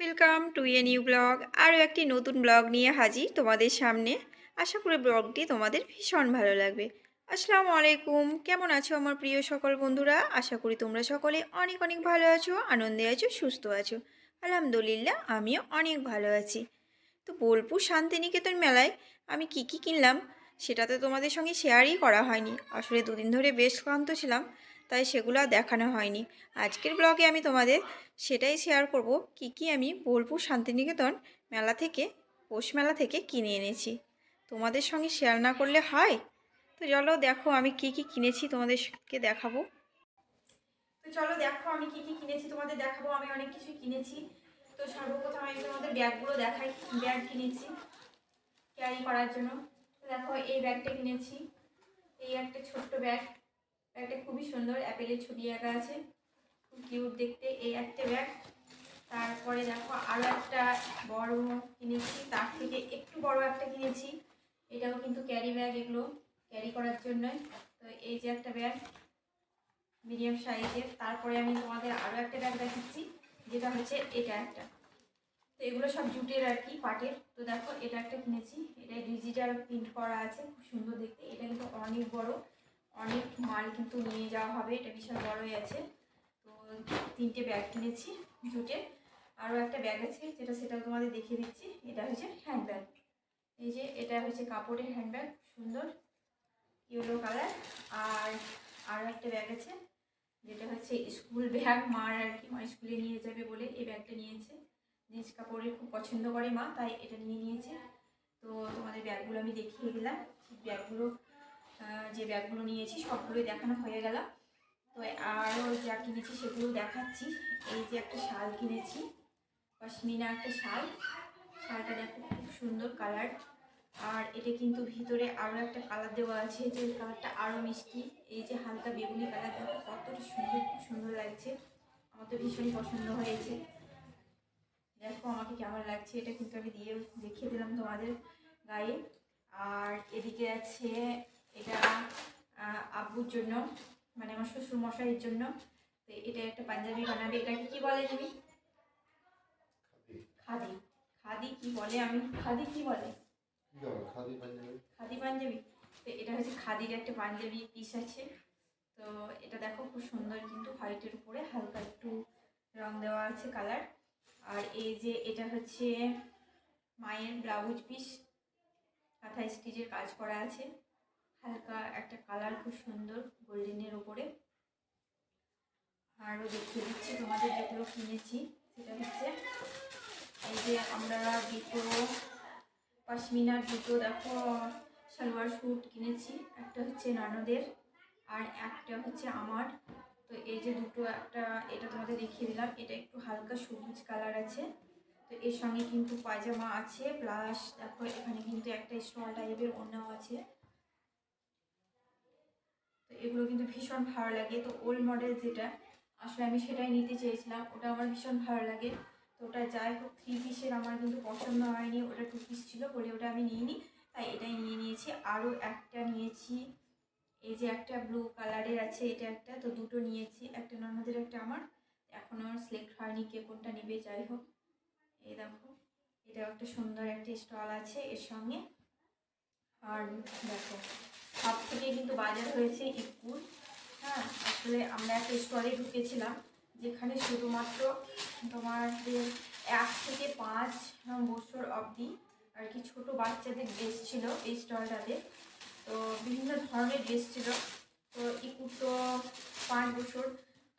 Welcome to a new blog আরও একটি নতুন ব্লগ নিয়ে হাজির তোমাদের সামনে। আশা করি ব্লগটি তোমাদের ভীষণ ভালো লাগবে। আসসালামু আলাইকুম। কেমন আছো আমার প্রিয় সকল বন্ধুরা? আশা করি তোমরা সকলে অনেক অনেক ভালো আছো, আনন্দে আছো, সুস্থ আছো। আলহামদুলিল্লাহ, আমিও অনেক ভালো আছি। তো বোলপুর শান্তিনিকেতন মেলায় আমি কি কি কিনলাম, সেটা তো তোমাদের সঙ্গে শেয়ারই করা হয়নি। আসলে দুদিন ধরে বেশ ক্লান্ত ছিলাম। তাই সেগুলো দেখানো হয়নি। আজকের ব্লগে আমি তোমাদের সেটাই শেয়ার করব, কি কি আমি বোলপুর শান্তিনিকেতন মেলা থেকে, পৌষ মেলা থেকে কিনে এনেছি। তোমাদের সঙ্গে শেয়ার না করলে হয়? তো চলো দেখো আমি কি কি কিনেছি তোমাদেরকে দেখাবো। তো চলো দেখো আমি কি কি কিনেছি তোমাদের দেখাবো, আমি অনেক কিছু কিনেছি। তো সর্বপ্রথম আমি তোমাদের ব্যাগগুলো দেখাই, ব্যাগ কিনেছি ক্যারি করার জন্য। দেখো এই ব্যাগটা কিনেছি, এই একটা ছোট্ট ব্যাগ। ব্যাগটা খুবই সুন্দর অ্যাপেলের ছবি আঁকা আছে। খুব কিউট দেখতে এই একটা ব্যাগ। তারপরে দেখো আরও একটা বড় কিনেছি, তার থেকে একটু বড় একটা কিনেছি। এটাও কিন্তু ক্যারি ব্যাগ এগুলো, ক্যারি করার জন্য। তো এই যে একটা ব্যাগ, মিডিয়াম সাইজের। তারপরে আমি তোমাদের আরও একটা ব্যাগ দেখাচ্ছি, যেটা হচ্ছে এটা একটা। তো এগুলো সব জুটের আর কি, পাটের। তো দেখো এটা একটা কিনেছি এটা ডিজিটাল প্রিন্ট করা আছে, খুব সুন্দর দেখতে। এটা কিন্তু অনেক বড়। অনেক মাল কিন্তু নিয়ে যাওয়া হবে, এটা বিশাল বড়ই আছে। তো তিনটে ব্যাগ কিনেছি জুটের আরও একটা ব্যাগ আছে, যেটা সেটা তোমাদের দেখিয়ে দিচ্ছি। এটা হচ্ছে হ্যান্ডব্যাগ এই যে, এটা হচ্ছে কাপড়ের হ্যান্ড ব্যাগ সুন্দর ইয়েলো কালার আর আরও একটা ব্যাগ আছে, যেটা হচ্ছে স্কুল ব্যাগ মার আর কি, মা স্কুলে নিয়ে যাবে বলে এই ব্যাগটা নিয়েছে। জিন্স কাপড়ের খুব পছন্দ করে মা, তাই এটা নিয়ে নিয়েছে। তো তোমাদের ব্যাগগুলো আমি দেখিয়ে দিলাম। ব্যাগগুলো যে ব্যাগগুলো নিয়েছি, সবগুলোই দেখানো হয়ে গেল। তো আরও যা কিনেছি সেগুলো দেখাচ্ছি। এই যে একটা শাল কিনেছি, পশমিনা একটা শাল। শালটা দেখো খুব সুন্দর কালার আর এটা কিন্তু ভিতরে আরও একটা কালার দেওয়া আছে, যে কালারটা আরও মিষ্টি। এই যে হালকা বেগুনি কালার দেখো, কতটা সুন্দর, খুব সুন্দর লাগছে। আমার তো ভীষণই পছন্দ হয়েছে। দেখো আমাকে কেমন লাগছে, এটা কিন্তু আমি দিয়ে দেখিয়ে দিলাম তোমাদের গায়ে। আর এদিকে আছে এটা আব্বুর জন্য মানে আমার শ্বশুর মশাইয়ের জন্য। তো এটা একটা পাঞ্জাবি বানাবে। এটাকে কি বলে তুমি? খাদি। খাদি কি বলে? আমি খাদি কি বলে? খাদি পাঞ্জাবি? খাদি পাঞ্জাবি। তো এটা হচ্ছে খাদির একটা পাঞ্জাবি পিস আছে। তো এটা দেখো খুব সুন্দর কিন্তু হোয়াইটের উপরে হালকা একটু রং দেওয়া আছে কালার আর এই যে এটা হচ্ছে মায়ের ব্লাউজ পিস কাঁথা স্টিচের কাজ করা আছে। হালকা একটা কালার খুব সুন্দর গোল্ডেনের ওপরে আরও দেখিয়ে দিচ্ছি, তোমাদের যেগুলো কিনেছি, সেটা হচ্ছে এই যে আমরা দুটো পশমিনার দুটো দেখো, সালোয়ার স্যুট কিনেছি, একটা হচ্ছে নানদের আর একটা হচ্ছে আমার। তো এই যে দুটো একটা, এটা তোমাদের দেখিয়ে দিলাম, এটা একটু হালকা সবুজ কালার আছে। তো এর সঙ্গে কিন্তু পায়জামা আছে প্লাস দেখো এখানে কিন্তু একটা স্টল টাইপের অন্যও আছে। এগুলো কিন্তু ভীষণ ভালো লাগে। তো ওল্ড মডেল যেটা, আসলে আমি সেটাই নিতে চেয়েছিলাম। ওটা আমার ভীষণ ভালো লাগে। তো ওটা যাই হোক থ্রি পিসের আমার কিন্তু পছন্দ হয়নি। ওটা টু পিস ছিল বলে ওটা আমি নিইনি, তাই এটাই নিয়ে নিয়েছি। আরও একটা নিয়েছি। এই যে একটা ব্লু কালারের আছে, এটা একটা। তো দুটো নিয়েছি। একটা নর্মাদের একটা আমার। এখনও আমার সিলেক্ট হয়নি কে কোনটা নেবে, যাই হোক। এই দেখো, এটাও একটা সুন্দর একটা স্টল আছে এর সঙ্গে। আর দেখো, সব থেকে কিন্তু বাজার হয়েছে ইকুর হ্যাঁ আসলে আমরা একটা স্টলে ঢুকেছিলাম, যেখানে শুধুমাত্র তোমাদের এক থেকে পাঁচ বছর অবধি আর কি ছোট বাচ্চাদের ড্রেস ছিল এই স্টলটাতে তো বিভিন্ন ধরনের ড্রেস ছিল। তো ইকুর তো পাঁচ বছর,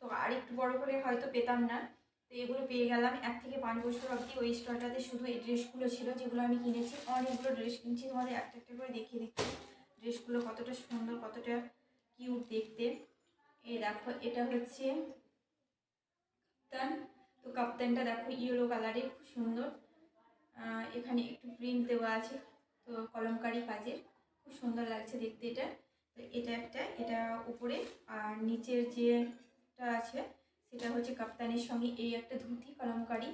তো আর একটু বড় হলে হয়তো পেতাম না। তো এগুলো পেয়ে গেলাম। এক থেকে পাঁচ বছর অবধি ওই স্টলটাতে শুধু এই ড্রেসগুলো ছিল যেগুলো আমি কিনেছি। অনেকগুলো ড্রেস কিনছি, তোমাদের একটা একটা করে দেখিয়ে দিচ্ছি। ড্রেসগুলো কতটা সুন্দর, কতটা কিউট দেখতে। এ দেখো, এটা হচ্ছে কাপ্তান। তো কাপ্তানটা দেখো ইয়েলো কালারের খুব সুন্দর। এখানে একটু প্রিন্ট দেওয়া আছে, তো কলমকারি কাজের। খুব সুন্দর লাগছে দেখতে এটা। তো এটা একটা, এটা উপরে। আর নিচের যেটা আছে সেটা হচ্ছে কাপ্তানের সঙ্গে এই একটা ধুতি কলমকারি।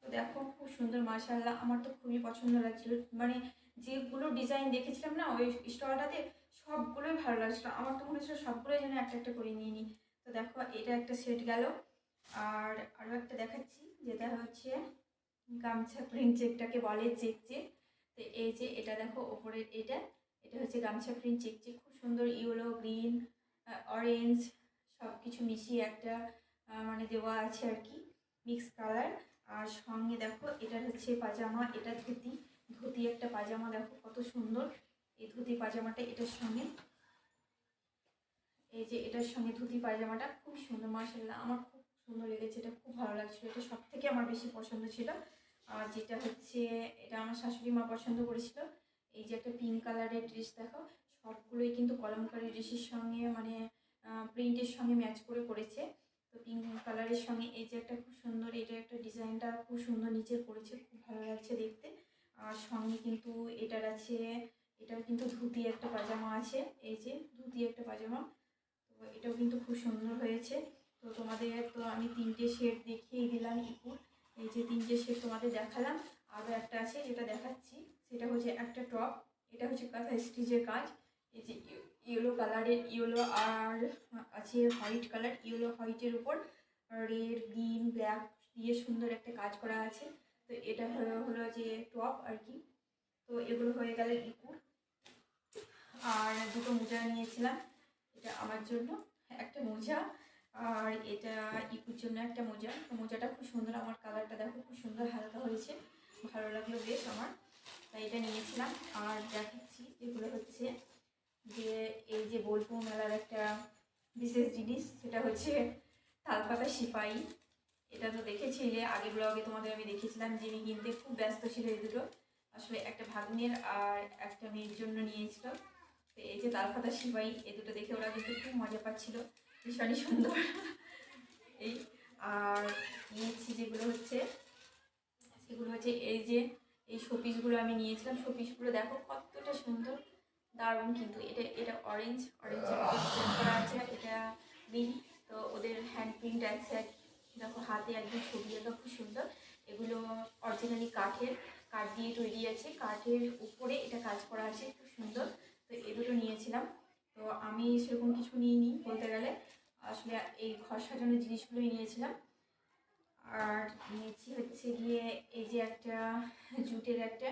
তো দেখো, খুব সুন্দর মার্শাল্লাহ আমার তো খুবই পছন্দ লাগছিল। মানে যেগুলো ডিজাইন দেখেছিলাম না, ওই স্টলটাতে সবগুলোই ভালো লাগছিল। আমার তো মনে হচ্ছিল সবগুলোই যেন একটা একটা করে নিয়ে নিই। তো দেখো, এটা একটা সেট গেল। আর আরও একটা দেখাচ্ছি, যেটা হচ্ছে গামছা প্রিন্ট চেকটাকে বলে চেক চেক তো এই যে এটা দেখো, ওপরের এটা। এটা হচ্ছে গামছা প্রিন্ট চেক চেক খুব সুন্দর ইয়েলো, গ্রিন অরেঞ্জ সব কিছু মিশিয়ে একটা মানে দেওয়া আছে আর কি মিক্স কালার আর সঙ্গে দেখো এটা হচ্ছে পাজামা, এটা ধুতি। ধুতি একটা পাজামা দেখো, কত সুন্দর। এই ধুতি পাজামাটা এটার সঙ্গে। এই যে এটার সঙ্গে ধুতি পায়জামাটা খুব সুন্দর মার্শাল্লাহ আমার খুব সুন্দর লেগেছে, এটা খুব ভালো লাগছিল। এটা সব থেকে আমার বেশি পছন্দ ছিল। আর যেটা হচ্ছে, এটা আমার শাশুড়ি মা পছন্দ করেছিল। এই যে একটা পিঙ্ক কালারের ড্রেস দেখো, সবগুলোই কিন্তু কলমকারি ড্রেসের সঙ্গে মানে প্রিন্টের সঙ্গে ম্যাচ করে করেছে। তো পিঙ্ক কালারের সঙ্গে এই যে একটা খুব সুন্দর, এটা একটা ডিজাইনটা খুব সুন্দর নিচে করেছে খুব ভালো লাগছে দেখতে। আর সঙ্গে কিন্তু এটার আছে, এটাও কিন্তু ধুতি একটা পাজামা আছে, এই যে ধুতি একটা পাজামা। তো এটাও কিন্তু খুব সুন্দর হয়েছে। তো তোমাদের তো আমি তিনটে শেড দেখিয়ে দিলাম ইপুর। এই যে তিনটে শেড তোমাদের দেখালাম। আরও একটা আছে যেটা দেখাচ্ছি, সেটা হচ্ছে একটা টপ, এটা হচ্ছে কাঁথা স্টিচের কাজ। এই যে ইয়েলো কালারের, ইয়েলো আর আছে হোয়াইট কালার, ইয়েলো হোয়াইটের উপর রেড, গ্রিন, ব্ল্যাক দিয়ে সুন্দর একটা কাজ করা আছে। তো এটা হলো হলো যে টপ আর কি। তো এগুলো হয়ে গেলে ইপুর আর দুটো মোজা নিয়েছিলাম, এটা আমার জন্য। একটা মোজা আর এটা ইকুর জন্য একটা মোজা। মোজাটা খুব সুন্দর, আমার কালারটা দেখো খুব সুন্দর হালকা হয়েছে। ভালো লাগল বেশ আমার। তাই এটা নিয়েছিলাম। আর দেখাচ্ছি, এগুলো হচ্ছে যে এই যে বোলপুর মেলার একটা বিশেষ জিনিস, সেটা হচ্ছে তালপাতা সিপাই এটা তো দেখেছিলে আগে ব্লগে তোমাদের আমি দেখেছিলাম যে আমি কিনতে খুব ব্যস্ত ছিল এই দুটো। আসলে একটা ভাগ্নের আর একটা মেয়ের জন্য নিয়েছিল। তো এই যে তালপাতা সিপাই এই দুটো দেখে ওরা কিন্তু খুব মজা পাচ্ছিল। ভীষণই সুন্দর। এই, আর নিয়েছি যেগুলো হচ্ছে, সেগুলো হচ্ছে এই যে, এই শোপিসগুলো আমি নিয়েছিলাম। শোপিসগুলো দেখো কতটা সুন্দর। দারুণ কিন্তু এটা এটা অরেঞ্জ অরেঞ্জের করা আছে, এটা গ্রিন তো ওদের হ্যান্ড প্রিন্ট আছে, দেখো হাতে একদম ছবি আঁকা খুব সুন্দর। এগুলো অরিজিনালি কাঠের, কাঠ দিয়ে তৈরি আছে, কাঠের উপরে এটা কাজ করা আছে, খুব সুন্দর। তো এ দুটো নিয়েছিলাম। তো আমি সেরকম কিছু নিইনি বলতে গেলে। আসলে এই ঘর সাজানোর জিনিসগুলোই নিয়েছিলাম। আর নিয়েছি হচ্ছে গিয়ে এই যে একটা জুটের একটা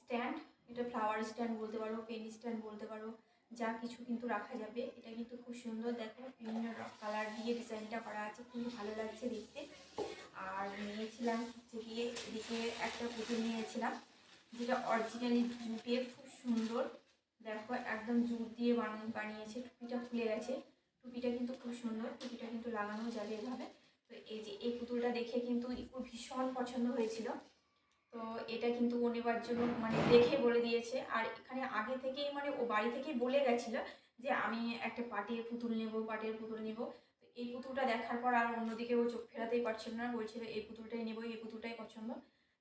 স্ট্যান্ড এটা ফ্লাওয়ার স্ট্যান্ড বলতে পারো পেন স্ট্যান্ড বলতে পারো, যা কিছু কিন্তু রাখা যাবে। এটা কিন্তু খুব সুন্দর, দেখো, বিভিন্ন কালার দিয়ে ডিজাইনটা করা আছে, খুবই ভালো লাগছে দেখতে। আর নিয়েছিলাম হচ্ছে গিয়ে এদিকে একটা পুতুল নিয়েছিলাম, যেটা অরিজিনালি জুটের খুব সুন্দর, দেখো, একদম জুট দিয়ে বানানো বানিয়েছে, টুপিটা খুলে গেছে। টুপিটা কিন্তু খুব সুন্দর, টুপিটা কিন্তু লাগানো যাবে এভাবে। তো এই যে এই পুতুলটা দেখে কিন্তু ভীষণ পছন্দ হয়েছিল। তো এটা কিন্তু ও জন্য মানে দেখে বলে দিয়েছে। আর এখানে আগে থেকেই মানে ও বাড়ি থেকেই বলে গেছিল যে আমি একটা পাটের পুতুল নেব, পাটের পুতুল নেব। তো এই পুতুলটা দেখার পর আর অন্যদিকে ও চোখ ফেরাতেই পারছিল না। বলছিল, এই পুতুলটাই নেব, এই পুতুলটাই পছন্দ।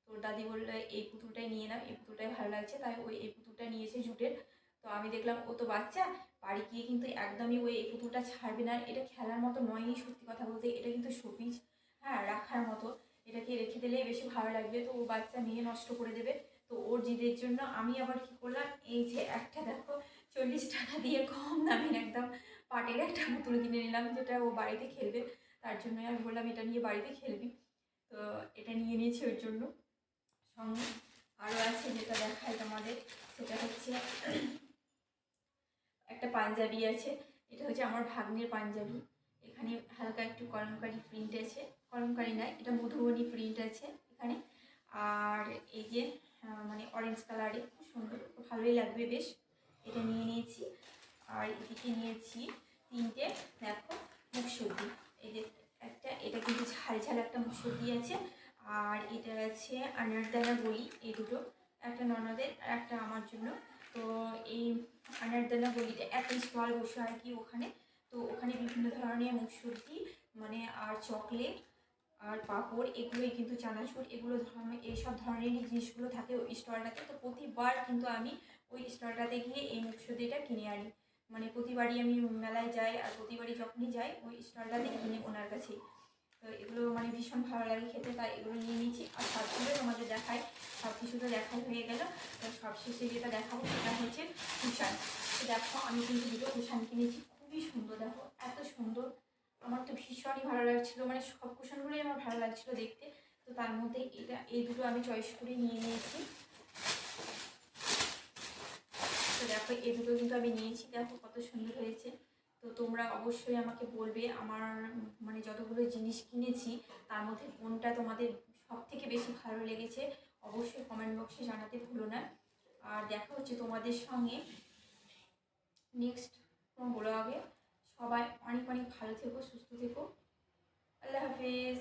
তো দাদি বলল, এই পুতুলটাই নিয়ে নাও, এই পুতুলটাই ভালো লাগছে। তাই ওই এই পুতুলটা নিয়েছে জুটের। তো আমি দেখলাম, ও তো বাচ্চা, বাড়ি গিয়ে কিন্তু একদমই ওই এই পুতুলটা ছাড়বে না। এটা খেলার মতো নয়ই সত্যি কথা বলতে, এটা কিন্তু শোপিস হ্যাঁ রাখার মতো। এটাকে রেখে দিলে বেশি ভালো লাগবে। তো ও বাচ্চা নিয়ে নষ্ট করে দেবে। তো ওর জিদের জন্য আমি আবার কি করলাম, এই যে একটা দেখো, চল্লিশ টাকা দিয়ে কম দামের একদম পাটের একটা পুতুল কিনে নিলাম, যেটা ও বাড়িতে খেলবে। তার জন্য আমি বললাম, এটা নিয়ে বাড়িতে খেলবি। তো এটা নিয়ে নিয়েছি ওর জন্য। সঙ্গে আরও আছে যেটা দেখায় তোমাদের, সেটা হচ্ছে একটা পাঞ্জাবি আছে। এটা হচ্ছে আমার ভাগ্নের পাঞ্জাবি। এখানে হালকা একটু কলমকারি প্রিন্ট আছে। কলমকারি না এটা মধুবনী প্রিন্ট আছে এখানে। আর এই যে মানে অরেঞ্জ কালারে খুব সুন্দর, ভালোই লাগবে বেশ। এটা নিয়ে নিয়েছি। আর এদিকে নিয়েছি তিনটে, দেখো মুখসুদ্দি এই যে একটা, এটা কিন্তু ঝাল ঝাল একটা মুখসুদ্দি আছে। আর এটা আছে আনারদানা বই এই দুটো। একটা ননদের আর একটা আমার জন্য। তো এই আনারদানা বলিতে একটা স্টল বসে আর কি ওখানে তো ওখানে বিভিন্ন ধরনের মুখসুদ্দি মানে আর চকলেট, আর পাঁপড়, এগুলোই কিন্তু চানাচুর, এগুলো এইসব ধরনেরই জিনিসগুলো থাকে ওই স্টলটাতে। তো প্রতিবার কিন্তু আমি ওই স্টলটাতে গিয়ে এই মুখসুদ্দিটা কিনে আনি। মানে প্রতিবারই আমি মেলায় যাই আর প্রতিবারই যখনই যাই ওই স্টলটাতে কিনে ওনার কাছেই। তো এগুলো মানে ভীষণ ভালো লাগে খেতে, তাই এগুলো নিয়ে নিয়েছি। আর সবগুলো তোমাদের দেখাই সব কিছু তো দেখাই হয়ে গেল। তো সবশেষে যেটা দেখাবো সেটা হচ্ছে তো দেখো, আমি কিন্তু দুটো কুশান কিনেছি। খুবই সুন্দর, দেখো, এত সুন্দর। আমার তো ভীষণই ভালো লাগছিল মানে সব কুশনগুলোই আমার ভালো লাগছিল দেখতে। তো তার মধ্যে এটা, এই দুটো আমি চয়েস করে নিয়ে নিয়েছি। তো দেখো, এই দুটো কিন্তু আমি নিয়েছি, দেখো কত সুন্দর হয়েছে। তো তোমরা অবশ্যই আমাকে বলবে, আমার মানে যতগুলো জিনিস কিনেছি, তার মধ্যে কোনটা তোমাদের সব থেকে বেশি ভালো লেগেছে, অবশ্যই কমেন্ট বক্সে জানাতে ভুলো না। আর দেখা হচ্ছে তোমাদের সঙ্গে নেক্সট ব্লগে সবাই অনেক অনেক ভালো থেকো সুস্থ থেকো। আল্লাহ হাফিজ।